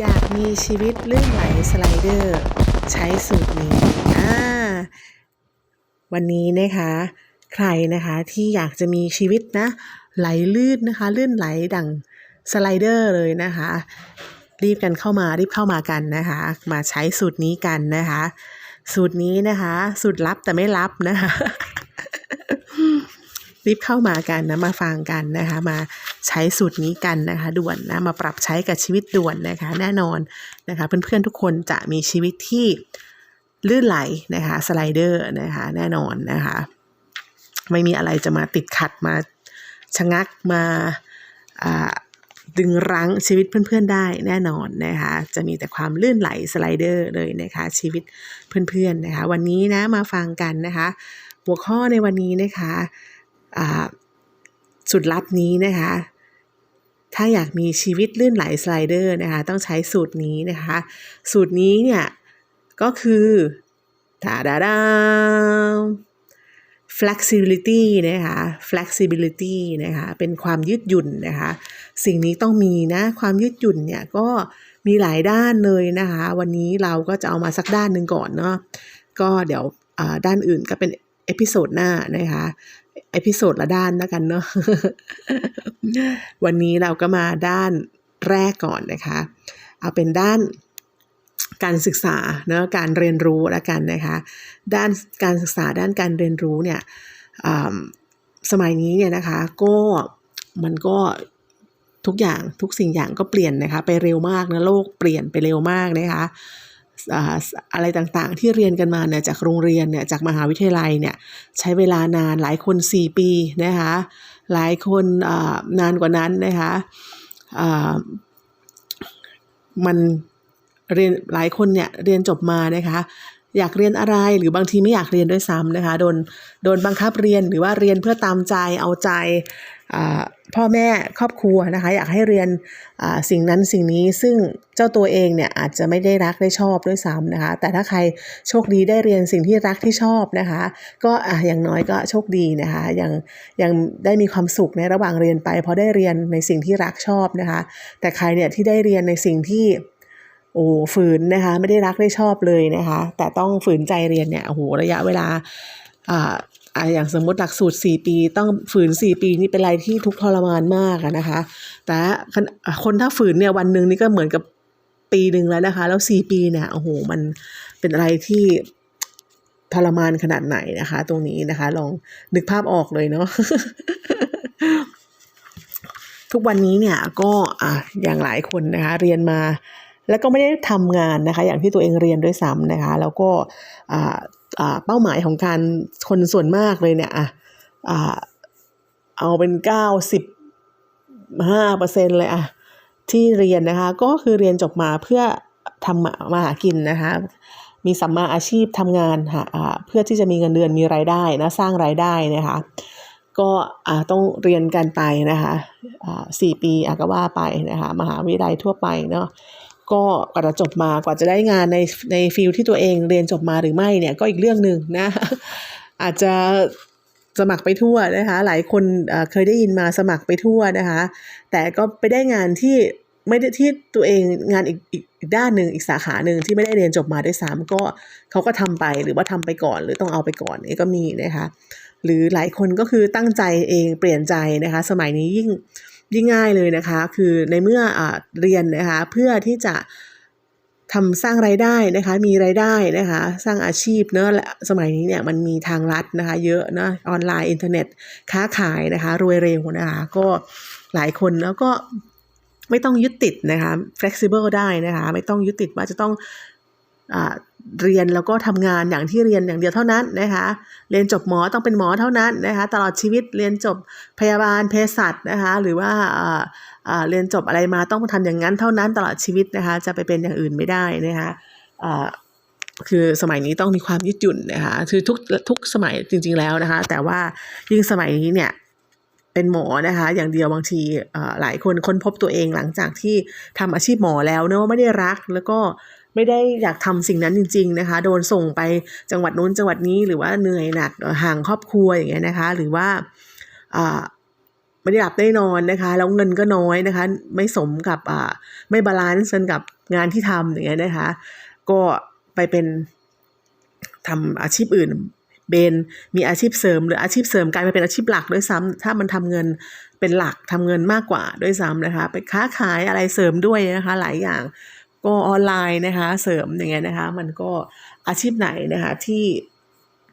อยากมีชีวิตลื่นไหลสไลเดอร์ ใช้สูตรนี้อ่าวันนี้นะคะ ใครนะคะที่อยากจะมีชีวิตนะ ไหลลื่นนะคะ ลื่นไหลดังสไลเดอร์เลยนะคะ รีบกันเข้ามารีบเข้ามากันนะคะ มาใช้สูตรนี้กันนะคะ สูตรนี้นะคะ สูตรลับแต่ไม่ลับนะคะ รีบเข้ามากันนะมาฟังกันนะคะ มาใช้สูตรนี้กันนะคะด่วนนะมาปรับใช้กับชีวิตด่วนนะคะ แน่นอนนะคะ เพื่อนๆทุกคนจะมีชีวิตที่ลื่นไหลนะคะสไลเดอร์นะคะแน่นอนนะคะ ไม่มีอะไรจะมาติดขัดมาชะงักมาดึงรั้งชีวิตเพื่อนๆได้แน่นอนนะคะจะมีแต่ความลื่นไหลสไลเดอร์เลยนะคะชีวิตเพื่อนๆนะคะ วันนี้นะมาฟังกันนะคะ หัวข้อในวันนี้นะคะ สุดลับนี้นะคะ ถ้าอยากมีชีวิตลื่นไหลสไลเดอร์นะคะ ต้องใช้สูตรนี้นะคะ สูตรนี้เนี่ยก็คือตาดาดา flexibility นะคะ flexibility นะคะ เป็นความยืดหยุ่นนะคะ สิ่งนี้ต้องมีนะ ความยืดหยุ่นเนี่ยก็มีหลายด้านเลยนะคะ วันนี้เราก็จะเอามาสักด้านหนึ่งก่อนเนาะ ก็เดี๋ยวด้านอื่นก็เป็น เอพิโซดหน้านะคะเอพิโซดละด้านแล้วกันเนาะวันนี้เราก็มาด้านแรกก่อนนะคะ เอาเป็นด้านการศึกษาเนาะการเรียนรู้ล้วกันนะคะด้านการศึกษาด้านการเรียนรู้เนี่ยสมัยนี้เนี่ยนะคะก็มันก็ทุกอย่างทุกสิ่งอย่างก็เปลี่ยนนะคะ ไปเร็วมากนะโลกเปลี่ยนไปเร็วมากนะคะ อะไรต่างๆ ที่เรียนกันมาเนี่ยจากโรงเรียนเนี่ยจากมหาวิทยาลัยเนี่ยใช้เวลานานหลายคน 4 ปีนะคะหลายคนนานกว่านั้นนะคะมันเรียนหลายคนเนี่ยเรียนจบมานะคะอยากเรียนอะไรหรือบางทีไม่อยากเรียนด้วยซ้ำนะคะโดนโดนบังคับเรียนหรือว่าเรียนเพื่อตามใจเอาใจ พ่อแม่ครอบครัวนะคะอยากให้เรียนสิ่งนั้นสิ่งนี้ซึ่งเจ้าตัวเองเนี่ยอาจจะไม่ได้รักได้ชอบด้วยซ้ำนะคะ แต่ถ้าใครโชคดีได้เรียนสิ่งที่รักที่ชอบนะคะ ก็อะอย่างน้อยก็โชคดีนะคะยังยังได้มีความสุขในระหว่างเรียนไปเพราะได้เรียนในสิ่งที่รักชอบนะคะ แต่ใครเนี่ยที่ได้เรียนในสิ่งที่โอ้ฝืนนะคะไม่ได้รักได้ชอบเลยนะคะ แต่ต้องฝืนใจเรียนเนี่ยโอ้โหระยะเวลาอ่า อ่าอย่างสมมติหลักสูตร 4 ปี ต้องฝืน 4 ปีนี่เป็นอะไรที่ทุกทรมานมากนะคะ แต่คนถ้าฝืนเนี่ยวันหนึ่งนี่ก็เหมือนกับปีหนึ่งแล้วนะคะ แล้ว 4 ปีเนี่ยโอ้โหมันเป็นอะไรที่ทรมานขนาดไหนนะคะ ตรงนี้นะคะ ลองนึกภาพออกเลยเนาะทุกวันนี้เนี่ยก็อะอย่างหลายคนนะคะ เรียนมาแล้วก็ไม่ได้ทำงานนะคะ อย่างที่ตัวเองเรียนด้วยซ้ำนะคะ แล้วก็อ่า เป้าหมายของการคนส่วนมากเลยเนี่ยอะอ่าเอาเป็นเก้าสิบห้าเปอร์เซ็นเลยอะที่เรียนนะคะ ก็คือเรียนจบมาเพื่อทำมามาหากินนะคะมีสัมมาอาชีพทำงานหาอ่าเพื่อที่จะมีเงินเดือนมีรายได้นะสร้างรายได้นะคะก็อ่าต้องเรียนกันไปนะคะอ่าสี่ปีอะก็ว่าไปนะคะมหาวิทยาลัยทั่วไปเนาะ ก็กว่าจะจบมากว่าจะได้งานในในฟิลที่ตัวเองเรียนจบมาหรือไม่เนี่ยก็อีกเรื่องหนึ่งนะอาจจะสมัครไปทั่วนะคะหลายคนเคยได้ยินมาสมัครไปทั่วนะคะ แต่ก็ไปได้งานที่ไม่ได้ที่ตัวเองงานอีกอีกอกด้านหนึ่งอีกสาขาหนึ่งที่ไม่ได้เรียนจบมาด้วยซ้ำก็เขาก็ทำไปหรือว่าทำไปก่อนหรือต้องเอาไปก่อนนี่ก็มีนะคะ หรือหลายคนก็คือตั้งใจเองเปลี่ยนใจนะคะ สมัยนี้ยิ่ง ยิ่งง่ายเลยนะคะ คือในเมื่ออเรียนนะคะเพื่อที่จะทำสร้างรายได้นะคะมีรายได้นะคะสร้างอาชีพเนอะและสมัยนี้เนี่ยมันมีทางลัดนะคะเยอะนะออนไลน์อินเทอร์เน็ตค้าขายนะคะรวยเร็วนะคะก็หลายคนแล้วก็ไม่ต้องยึดติดนะคะ flexible ได้นะคะ ไม่ต้องยึดติดว่าจะต้องอ่า เรียนแล้วก็ทำงานอย่างที่เรียนอย่างเดียวเท่านั้นนะคะ เรียนจบหมอต้องเป็นหมอเท่านั้นนะคะ ตลอดชีวิตเรียนจบพยาบาลเภสัชนะคะ หรือว่าเรียนจบอะไรมาต้องทำอย่างนั้นเท่านั้นตลอดชีวิตนะคะ จะไปเป็นอย่างอื่นไม่ได้นะคะคือสมัยนี้ต้องมีความยืดหยุ่นนะคะคือทุกทุกสมัยจริง ๆแล้วนะคะ แต่ว่ายิ่งสมัยนี้เนี่ยเป็นหมอนะคะ อย่างเดียวบางทีหลายคนค้นพบตัวเองหลังจากที่ทำอาชีพหมอแล้วเนอะว่าไม่ได้รักแล้วก็ ไม่ได้อยากทำสิ่งนั้นจริง ๆนะคะ โดนส่งไปจังหวัดนู้นจังหวัดนี้หรือว่าเหนื่อยหนักห่างครอบครัวอย่างเงี้ยนะคะ หรือว่าไม่ได้หลับได้นอนนะคะแล้วเงินก็น้อยนะคะ ไม่สมกับไม่บาลานซ์กันกับงานที่ทำอย่างเงี้ยนะคะ ก็ไปเป็นทำอาชีพอื่นเบนมีอาชีพเสริมหรืออาชีพเสริมกลายมาเป็นอาชีพหลักด้วยซ้ำถ้ามันทำเงินเป็นหลักทำเงินมากกว่าด้วยซ้ำนะคะ ไปค้าขายอะไรเสริมด้วยนะคะ หลายอย่าง ก็ออนไลน์นะคะเสริมอย่างเงี้ยนะคะ มันก็อาชีพไหนนะคะที่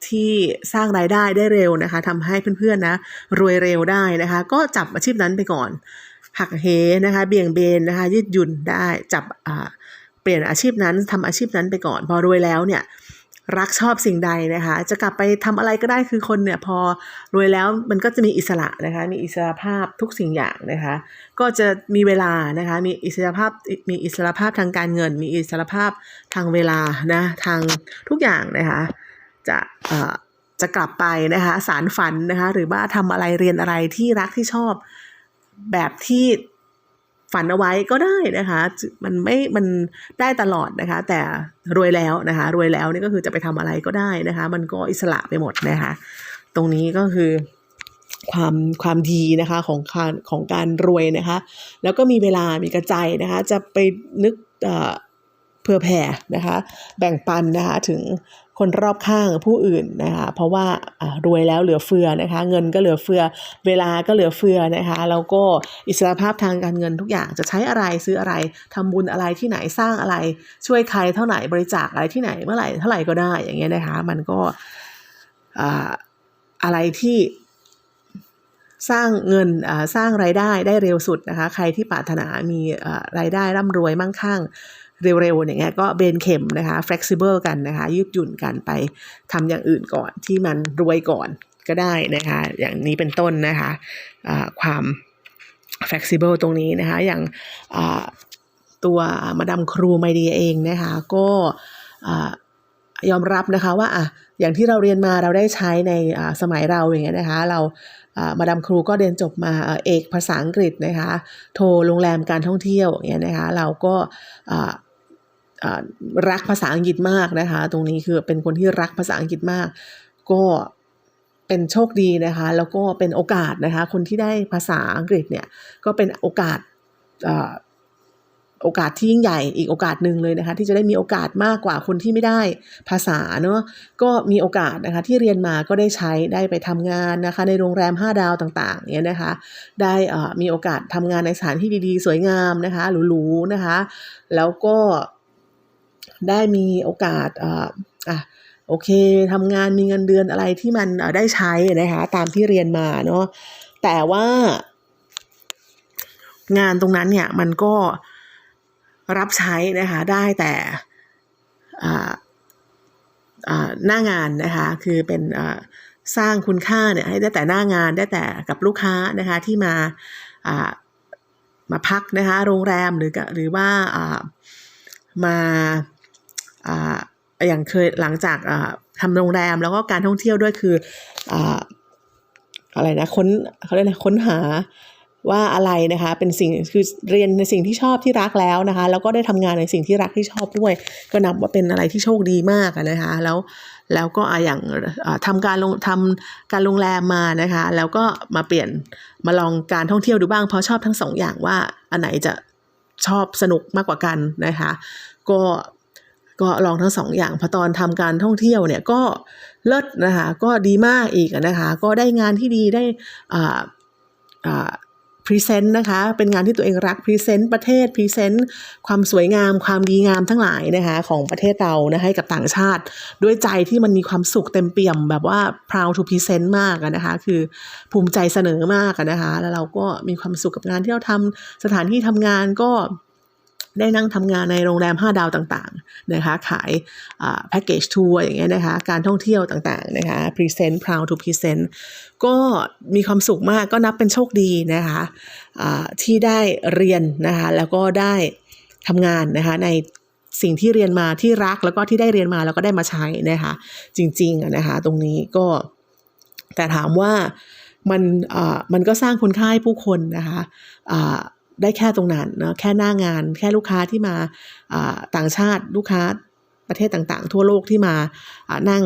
ที่สร้างรายได้ได้เร็วนะคะทำให้เพื่อนๆนะรวยเร็วได้นะคะ ก็จับอาชีพนั้นไปก่อน หักเหนะคะ เบี่ยงเบนนะคะ ยืดหยุ่นได้จับเปลี่ยนอาชีพนั้นทำอาชีพนั้นไปก่อน พอรวยแล้วเนี่ย รักชอบสิ่งใดนะคะ จะกลับไปทำอะไรก็ได้คือคนเนี่ยพอรวยแล้วมันก็จะมีอิสระนะคะ มีอิสระภาพทุกสิ่งอย่างนะคะ ก็จะมีเวลานะคะ มีอิสระภาพมีอิสระภาพทางการเงิน มีอิสระภาพทางเวลานะทางทุกอย่างนะคะ จะเอ่อจะกลับไปนะคะสารฝันนะคะ หรือว่าทำอะไรเรียนอะไรที่รักที่ชอบแบบที่ ฝันเอาไว้ก็ได้นะคะ มันไม่ มันได้ตลอดนะคะ แต่รวยแล้วนะคะ รวยแล้วนี่ก็คือจะไปทำอะไรก็ได้นะคะ มันก็อิสระไปหมดนะคะ ตรงนี้ก็คือความความดีนะคะของการของการรวยนะคะ แล้วก็มีเวลามีกระใจนะคะ จะไปนึก เอ่อเผื่อแผ่นะคะ แบ่งปันนะคะถึงคนรอบข้างผู้อื่นนะคะเพราะว่ารวยแล้วเหลือเฟือนะคะ เงินก็เหลือเฟือ เวลาก็เหลือเฟือนะคะแล้วก็อิสรภาพทางการเงินทุกอย่างจะใช้อะไรซื้ออะไรทำบุญอะไรที่ไหนสร้างอะไร ช่วยใครเท่าไหร่บริจาคอะไรที่ไหนเมื่อไหร่เท่าไหร่ก็ได้อย่างเงี้ยนะคะ มันก็อ่าอะไรที่สร้างเงินสร้างรายได้ได้เร็วสุดนะคะ ใครที่ปรารถนามีรายได้ร่ำรวยมั่งคั่ง เร็วๆอย่างเงี้ยก็เบนเข็มนะคะ flexible กันนะคะ ยืดหยุ่นกันไปทำอย่างอื่นก่อนที่มันรวยก่อนก็ได้นะคะ อย่างนี้เป็นต้นนะคะอ่าความ flexible ตรงนี้นะคะ อย่างตัวมาดามครูไมเดียเองนะคะ ก็ยอมรับนะคะว่าอะอย่างที่เราเรียนมาเราได้ใช้ในสมัยเราอย่างเงี้ยนะคะ เรามาดามครูก็เรียนจบมาเอกภาษาอังกฤษนะคะ โทรโรงแรมการท่องเที่ยวอย่างเงี้ยนะคะ เราก็ รักภาษาอังกฤษมากนะคะ ตรงนี้คือเป็นคนที่รักภาษาอังกฤษมาก ก็เป็นโชคดีนะคะ แล้วก็เป็นโอกาสนะคะ คนที่ได้ภาษาอังกฤษเนี่ยก็เป็นโอกาสโอกาสที่ยิ่งใหญ่อีกโอกาสหนึ่งเลยนะคะ ที่จะได้มีโอกาสมากกว่าคนที่ไม่ได้ภาษาเนาะก็มีโอกาสนะคะที่เรียนมาก็ได้ใช้ได้ไปทำงานนะคะ ในโรงแรม 5 ดาวต่างๆเนี่ยนะคะ ได้มีโอกาสทำงานในสถานที่ดีๆ สวยงามนะคะหรูๆนะคะ แล้วก็ ได้มีโอกาสอ่ออะโอเคทำงานมีเงินเดือนอะไรที่มันได้ใช้นะคะตามที่เรียนมาเนาะแต่ว่างานตรงนั้นเนี่ยมันก็รับใช้นะคะได้แต่อ่าอ่าหน้างานนะคะคือเป็นสร้างคุณค่าเนี่ยให้ได้แต่หน้างานได้แต่กับลูกค้านะคะที่มาอ่ามาพักนะคะโรงแรมหรือกหรือว่าอ่ามา อย่างเคยหลังจากทำโรงแรมแล้วก็การท่องเที่ยวด้วยคือออะไรนะค้นเขาเรียกอะไรค้นหาว่าอะไรนะคะเป็นสิ่งคือเรียนในสิ่งที่ชอบที่รักแล้วนะคะแล้วก็ได้ทำงานในสิ่งที่รักที่ชอบด้วย ก็นับว่าเป็นอะไรที่โชคดีมากนะคะแล้วแล้วก็อย่างอ่าทำการลงทำการโรงแรมมานะคะแล้วก็มาเปลี่ยนมาลองการท่องเที่ยวดูบ้างเพราะชอบทั้งสองอย่างว่าอันไหนจะชอบสนุกมากกว่ากันนะคะก็ ก็ลองทั้งสองอย่างพอตอนทำการท่องเที่ยวเนี่ยก็เลิศนะคะก็ดีมากอีกนะคะก็ได้งานที่ดีได้อ่าอ่าพรีเซนต์นะคะ เป็นงานที่ตัวเองรักพรีเซนต์ประเทศพรีเซนต์ความสวยงามความดีงามทั้งหลายนะคะของประเทศเรานะให้กับต่างชาติ ด้วยใจที่มันมีความสุขเต็มเปี่ยม แบบว่า proud to present มากนะคะคือภูมิใจเสนอมากนะคะแล้วเราก็มีความสุขกับงานที่เราทำสถานที่ทำงานก็ ได้นั่งทำงานในโรงแรม 5 ดาวต่างๆนะคะขายแพ็กเกจทัวร์อย่างเงี้ยนะคะการท่องเที่ยวต่างๆนะคะ present proud to present ก็มีความสุขมากก็นับเป็นโชคดีนะคะอ่าที่ได้เรียนนะคะแล้วก็ได้ทำงานนะคะในสิ่งที่เรียนมาที่รักแล้วก็ที่ได้เรียนมาแล้วก็ได้มาใช้นะคะจริงๆนะคะตรงนี้ก็แต่ถามว่ามันมันก็สร้างคุณค่าให้ผู้คนนะคะ ได้แค่ตรงนั้นนะแค่หน้างาน แค่ลูกค้าที่มาต่างชาติลูกค้าประเทศต่างๆ ทั่วโลกที่มานั่ง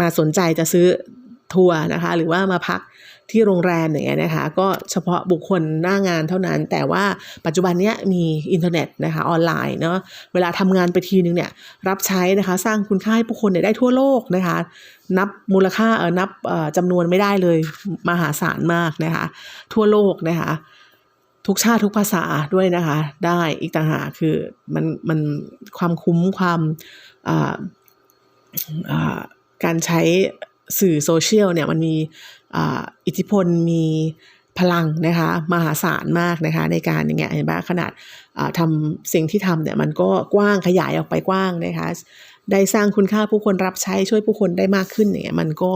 มาสนใจจะซื้อทัวร์นะคะ หรือว่ามาพักที่โรงแรมอย่างเงี้ยนะคะ ก็เฉพาะบุคคลหน้างานเท่านั้น แต่ว่าปัจจุบันเนี้ยมีอินเทอร์เน็ตนะคะออนไลน์เนาะเวลาทำงานไปทีนึงเนี่ยรับใช้นะคะ สร้างคุณค่าให้ผู้คนเนี่ยได้ทั่วโลกนะคะ นับมูลค่าเออนับจำนวนไม่ได้เลยมหาศาลมากนะคะ ทั่วโลกนะคะ ทุกชาติทุกภาษาด้วยนะคะ ได้อีกต่างหากคือมันมันความคุ้มความการใช้สื่อโซเชียลเนี่ยมันมีอ,อิทธิพลมีพลังนะคะมหาศาลมากนะคะในการอย่างเงี้ยเห็นปะขนาดทำสิ่งที่ทำเนี่ยมันก็กว้างขยายออกไปกว้างนะคะได้สร้างคุณค่าผู้คนรับใช้ช่วยผู้คนได้มากขึ้นเนี่ยมันก็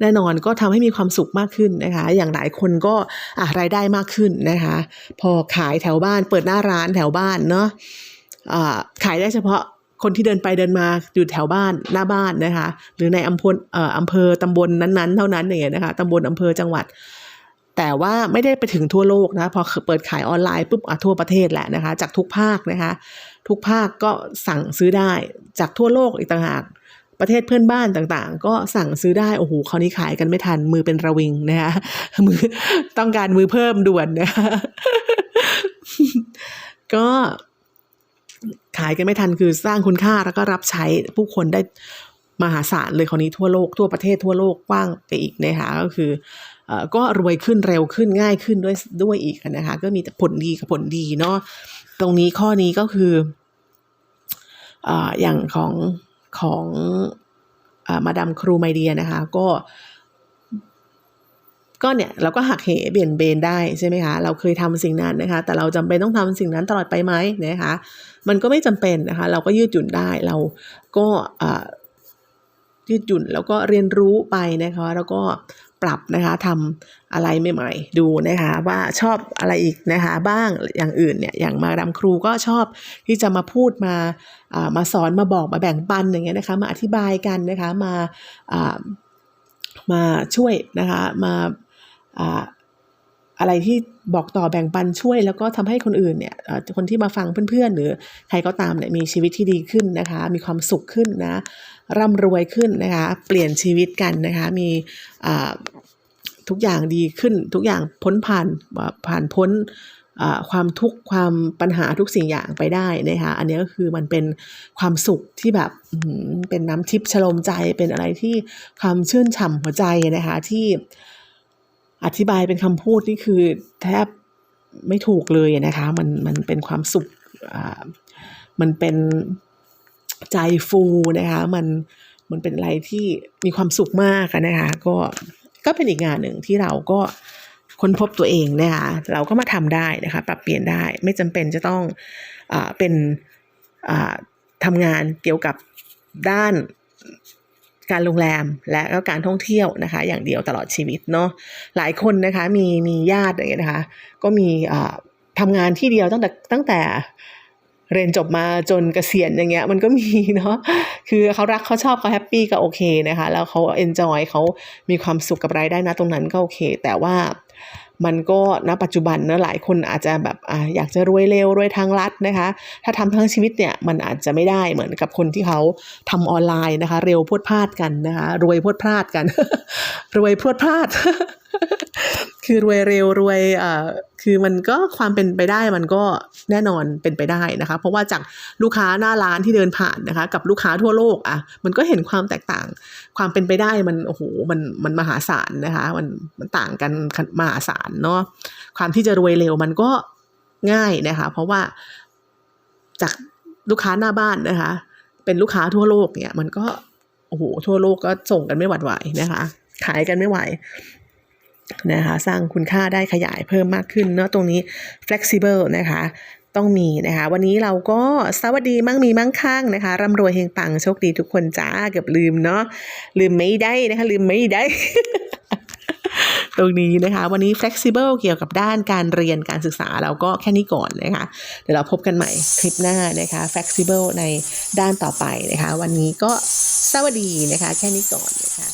แน่นอนก็ทำให้มีความสุขมากขึ้นนะคะ อย่างหลายคนก็รายได้มากขึ้นนะคะ พอขายแถวบ้าน เปิดหน้าร้านแถวบ้านเนาะอ่าขายได้เฉพาะคนที่เดินไปเดินมาอยู่แถวบ้านหน้าบ้านนะคะ หรือในอำเภออำเภอตำบลนั้นๆ เท่านั้นอย่างเงี้ยนะคะตำบลอำเภอจังหวัด แต่ว่าไม่ได้ไปถึงทั่วโลกนะ พอเปิดขายออนไลน์ปุ๊บทั่วประเทศแหละนะคะ จากทุกภาคนะคะ ทุกภาคก็สั่งซื้อได้จากทั่วโลกอีกต่างหาก ประเทศเพื่อนบ้านต่างๆ ก็สั่งซื้อได้โอ้โหคราวนี้ขายกันไม่ทันมือเป็นระวิงนะคะมือต้องการมือเพิ่มด่วนนะคะก็ขายกันไม่ทันคือสร้างคุณค่าแล้วก็รับใช้ผู้คนได้มหาศาลเลยคราวนี้ทั่วโลกทั่วประเทศทั่วโลกกว้างไปอีกนะคะก็คือเออก็รวยขึ้นเร็วขึ้นง่ายขึ้นด้วยด้วยอีกนะคะก็มีแต่ผลดีกับผลดีเนาะตรงนี้ข้อนี้ก็คือออย่างของ ของอมาดามครูไมเดียนะคะ ก็ ก็เนี่ยเราก็หักเหเบี่ยนเบนได้ใช่ไหมคะเราเคยทำสิ่งนั้นนะคะ แต่เราจำเป็นต้องทำสิ่งนั้นตลอดไปไหมนะคะ มันก็ไม่จำเป็นนะคะ เราก็ยืดหยุ่นได้เราก็อ่า ยืดหยุ่นแล้วก็เรียนรู้ไปนะคะ แล้วก็ปรับนะคะทำอะไรใหม่ๆดูนะคะ ว่าชอบอะไรอีกนะคะบ้างอย่างอื่นเนี่ยอย่างมาดามครูก็ชอบที่จะมาพูดมาอ่ามาสอนมาบอกมาแบ่งปันอย่างเงี้ยนะคะ มาอธิบายกันนะคะมาอ่ามาช่วยนะคะมา อะไรที่บอกต่อแบ่งปันช่วย แล้วก็ทำให้คนอื่นเนี่ยคนที่มาฟังเพื่อนๆ หรือใครก็ตามเนี่ยมีชีวิตที่ดีขึ้นนะคะ มีความสุขขึ้นนะ ร่ำรวยขึ้นนะคะ เปลี่ยนชีวิตกันนะคะ มีทุกอย่างดีขึ้น ทุกอย่างพ้นผ่านผ่านพ้นความทุกข์ความปัญหาทุกสิ่งอย่างไปได้นะคะอันนี้ก็คือมันเป็นความสุขที่แบบเป็นน้ำทิพย์ชโลมใจเป็นอะไรที่ความชื่นฉ่ำหัวใจนะคะที่ อธิบายเป็นคำพูดนี่คือแทบไม่ถูกเลยนะคะ มันมันเป็นความสุขอ่ามันเป็นใจฟูนะคะ มันมันเป็นอะไรที่มีความสุขมากนะคะ ก็ก็เป็นอีกงานหนึ่งที่เราก็ค้นพบตัวเองนะคะเราก็มาทำได้นะคะ ปรับเปลี่ยนได้ไม่จำเป็นจะต้องอ่าเป็นอ่าทำงานเกี่ยวกับด้าน การโรงแรมและก็การท่องเที่ยวนะคะ อย่างเดียวตลอดชีวิตเนาะหลายคนนะคะมีมีญาติอย่างเงี้ยนะคะ ก็มีทำงานที่เดียวตั้งแต่ตั้งแต่เรียนจบมาจนเกษียณอย่างเงี้ยมันก็มีเนาะคือเขารักเขาชอบเขาแฮปปี้ก็โอเคนะคะ แล้วเขาเอนจอยเขามีความสุขกับรายได้นะตรงนั้นก็โอเค แต่ว่า มันก็ณปัจจุบันเนอะหลายคนอาจจะแบบอ่าอยากจะรวยเร็วรวยทางลัดนะคะ ถ้าทำทั้งชีวิตเนี่ยมันอาจจะไม่ได้เหมือนกับคนที่เขาทำออนไลน์นะคะ เร็วพรวดพลาดกันนะคะ รวยพรวดพลาดกัน รวยพรวดพลาดคือรวยเร็วรวยเอ่อคือมันก็ความเป็นไปได้มันก็แน่นอนเป็นไปได้นะคะ เพราะว่าจากลูกค้าหน้าร้านที่เดินผ่านนะคะ กับลูกค้าทั่วโลกอะมันก็เห็นความแตกต่าง ความเป็นไปได้มันโอ้โหมันมันมหาศาลนะคะ มันมันต่างกันมหาศาลเนาะความที่จะรวยเร็วมันก็ง่ายนะคะ เพราะว่าจากลูกค้าหน้าบ้านนะคะ เป็นลูกค้าทั่วโลกเนี่ย มันก็โอ้โหทั่วโลกก็ส่งกันไม่หวั่นไหวนะคะ ขายกันไม่ไหว นะคะสร้างคุณค่าได้ขยายเพิ่มมากขึ้นเนาะตรงนี้ flexible นะคะต้องมีนะคะ วันนี้เราก็สวัสดีมั่งมีมั่งคั่งนะคะร่ำรวยเฮงปังโชคดีทุกคนจ้าเกือบลืมเนาะลืมไม่ได้นะคะ ลืมไม่ได้ตรงนี้นะคะ วันนี้ flexible เกี่ยวกับด้านการเรียนการศึกษาเราก็แค่นี้ก่อนนะคะ เดี๋ยวเราพบกันใหม่คลิปหน้านะคะ flexible ในด้านต่อไปนะคะ วันนี้ก็สวัสดีนะคะ แค่นี้ก่อนนะคะ